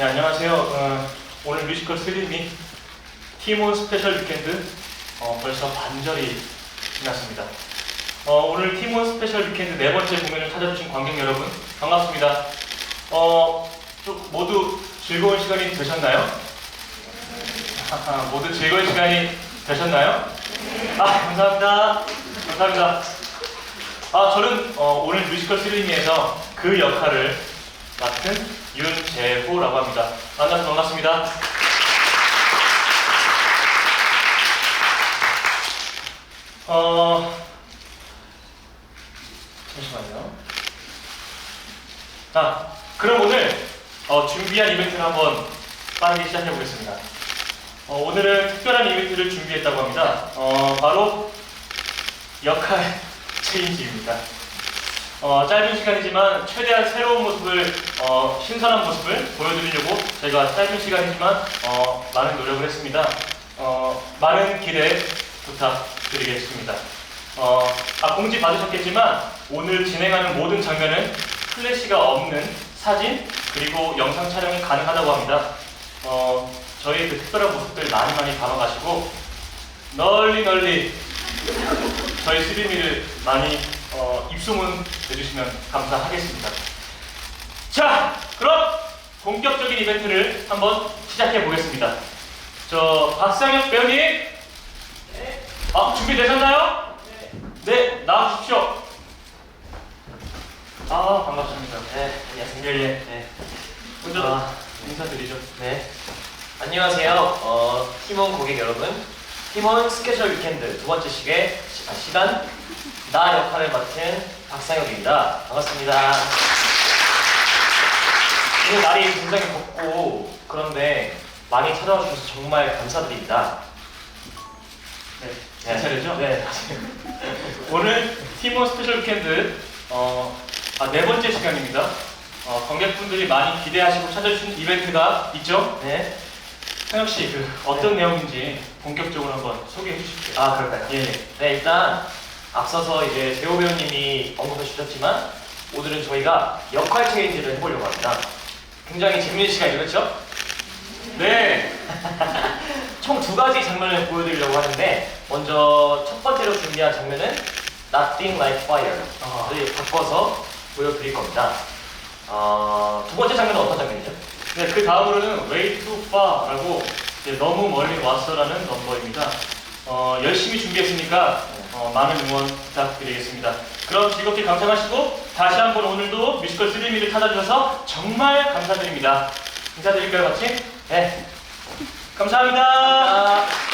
네, 안녕하세요. 어, 오늘 뮤지컬 스리미 티몬 스페셜 위켄드 어, 벌써 반절이 지났습니다. 어, 오늘 티몬 스페셜 위켄드 네 번째 공연을 찾아주신 관객 여러분 반갑습니다. 어, 좀 모두 즐거운 시간이 되셨나요? 하하, 모두 즐거운 시간이 되셨나요? 아, 감사합니다. 감사합니다. 아, 저는 어, 오늘 뮤지컬 스리미에서 그 역할을 맡은 윤재호라고 합니다. 만나서 반갑습니다. 어, 잠시만요. 자, 그럼 오늘 어, 준비한 이벤트를 한번 빠르게 시작해 보겠습니다. 어, 오늘은 특별한 이벤트를 준비했다고 합니다. 어, 바로 역할 체인지입니다. 어, 짧은 시간이지만 최대한 새로운 모습을, 어, 신선한 모습을 보여드리려고 저희가 짧은 시간이지만 어, 많은 노력을 했습니다. 어, 많은 기대 부탁드리겠습니다. 어, 아, 공지 받으셨겠지만 오늘 진행하는 모든 장면은 플래시가 없는 사진 그리고 영상 촬영이 가능하다고 합니다. 어, 저희의 그 특별한 모습들 많이 많이 담아가시고 널리 널리 저희 스리미를 많이 어, 입소문 내주시면 감사하겠습니다. 자, 그럼 본격적인 이벤트를 한번 시작해 보겠습니다. 저 박상혁 배우님, 아 준비되셨나요? 네, 나와주십시오. 아 반갑습니다. 네, 안녕하세요. 예, 예. 네. 먼저 아, 인사드리죠. 네. 안녕하세요. 어, 팀원 고객 여러분. 팀원 스페셜 위켄드 두 번째 시계 시- 아, 시간 나 역할을 맡은 박상혁입니다. 반갑습니다. 오늘 날이 굉장히 덥고 그런데 많이 찾아와 주셔서 정말 감사드립니다. 네, 제 차례죠? 네. 오늘 팀원 스페셜 위켄드 어, 아, 네 번째 시간입니다. 어, 관객분들이 많이 기대하시고 찾아주신 이벤트가 있죠? 네. 상혁 씨, 그 어떤 내용인지 본격적으로 한번 소개해 주십시오. 아, 그럴까요? 예, 예. 네, 일단 앞서서 이제 재호 배우님이 언급해 주셨지만 오늘은 저희가 역할 체인지를 해보려고 합니다. 굉장히 재밌는 시간이죠, 그렇죠? 네. 총 두 가지 장면을 보여드리려고 하는데 먼저 첫 번째로 준비한 장면은 Nothing Like Fire를 아. 바꿔서 보여드릴 겁니다. 어, 두 번째 장면은 어떤 장면이죠? 네, 그 다음으로는 Way Too Far라고 너무 멀리 왔어라는 넘버입니다. 어, 열심히 준비했으니까 어, 많은 응원 부탁드리겠습니다. 그럼 즐겁게 감상하시고 다시 한번 오늘도 뮤지컬 스리미를 찾아주셔서 정말 감사드립니다. 인사드릴까요, 같이? 네. 감사합니다. 감사합니다.